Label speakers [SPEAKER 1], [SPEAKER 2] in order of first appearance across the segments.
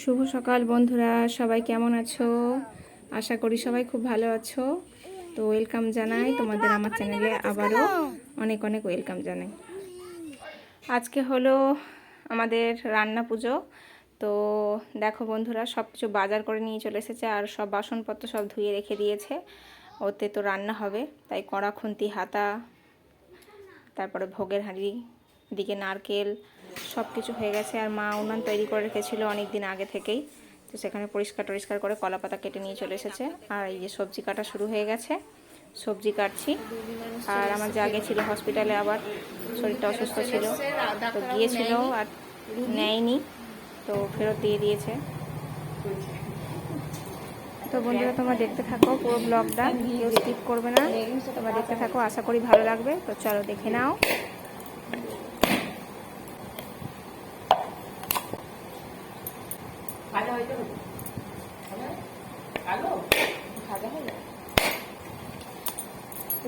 [SPEAKER 1] শুভ সকাল বন্ধুরা, সবাই কেমন আছো? আশা করি সবাই খুব ভালো আছো। তো ওয়েলকাম জানাই তোমাদের আমার চ্যানেলে আবারও। অনেক অনেক ওয়েলকাম জানাই। আজকে হলো আমাদের রান্না পুজো। তো দেখো বন্ধুরা, সব কিছু বাজার করে নিয়ে চলে এসেছে আর সব বাসনপত্র সব ধুয়ে রেখে দিয়েছে। ওতে তো রান্না হবে, তাই কড়া, খুন্তি, হাতা, তারপরে ভোগের হাঁড়ি, দিকে নারকেল সব কিছু হয়ে গেছে আর মা উনান তৈরি করে রেখেছিল অনেক দিন আগে থেকেই। তো সেখানে পরিষ্কার টরিষ্কার করে কলা পাতা কেটে নিয়ে চলে এসেছে। আর এই যে সবজি কাটা শুরু হয়ে গেছে, সবজি কাটছি। আর আমার জাগে ছিল হসপিটালে আবার শরীরটা অসুস্থ ছিল। তো গিয়েছিল আর নেয়নি, তো ফেরত দিয়ে দিয়েছে। তো বন্ধুরা, তোমরা দেখতে থাকো পুরো ব্লগটা কেউ স্কিপ করবে না। তোমরা দেখতে থাকো, আশা করি ভালো লাগবে। তো চলো দেখে নাও।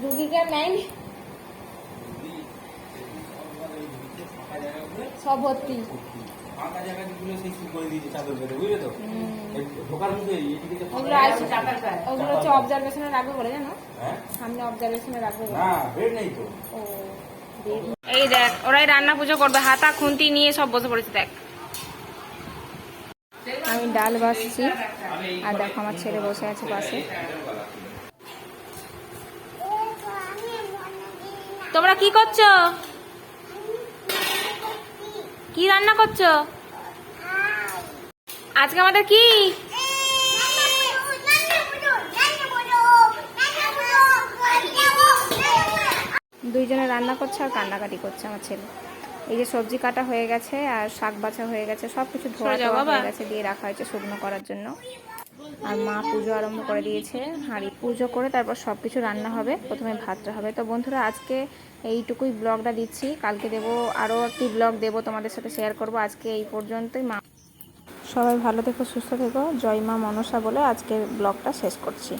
[SPEAKER 2] রুগীকে আর সব ভর্তি।
[SPEAKER 3] ফাঁকা জায়গাগুলো সেই শুরু করে দিয়েছে চাদর বেঁধে বুঝলে তো ঢোকার মধ্যে এদিকে
[SPEAKER 2] ওগুলো ওগুলো হচ্ছে অবজারভেশনে রাখবে বলে জানো?
[SPEAKER 3] হ্যাঁ?
[SPEAKER 2] সামনে অবজারভেশনে রাখবে বলে।
[SPEAKER 3] না বেড নেই তো।
[SPEAKER 2] ও
[SPEAKER 1] এই দেখ ওরাই রান্না পুজো করবে হাতা খুন্তি নিয়ে সব বসে পড়েছে দেখ। আমি ডাল বাসছি আর দেখো আমার ছেলে বসে আছে পাশে। তোমরা কি করছ? কি রান্না করছ? আজকে আমাদের কি? দুইজনে রান্না করছে আর কান্নাকাটি করছে আমার ছেলে। এই যে সবজি কাটা হয়ে গেছে আর শাক বাছা হয়ে গেছে সব কিছু ধোয়া দেওয়া হয়ে গেছে দিয়ে রাখা হয়েছে শুকনো করার জন্য। আর মা পুজো আরম্ভ করে দিয়েছে হাঁড়ি পুজো করে তারপর সব কিছু রান্না হবে প্রথমে ভাতটা হবে। তো বন্ধুরা আজকে এইটুকুই ব্লগটা দিচ্ছি। কালকে দেবো আরও একটি ব্লগ দেবো তোমাদের সাথে শেয়ার করব। আজকে এই পর্যন্তই মা। সবাই ভালো থেকো সুস্থ থেকো। জয় মা মনসা বলে আজকের ব্লগটা শেষ করছি।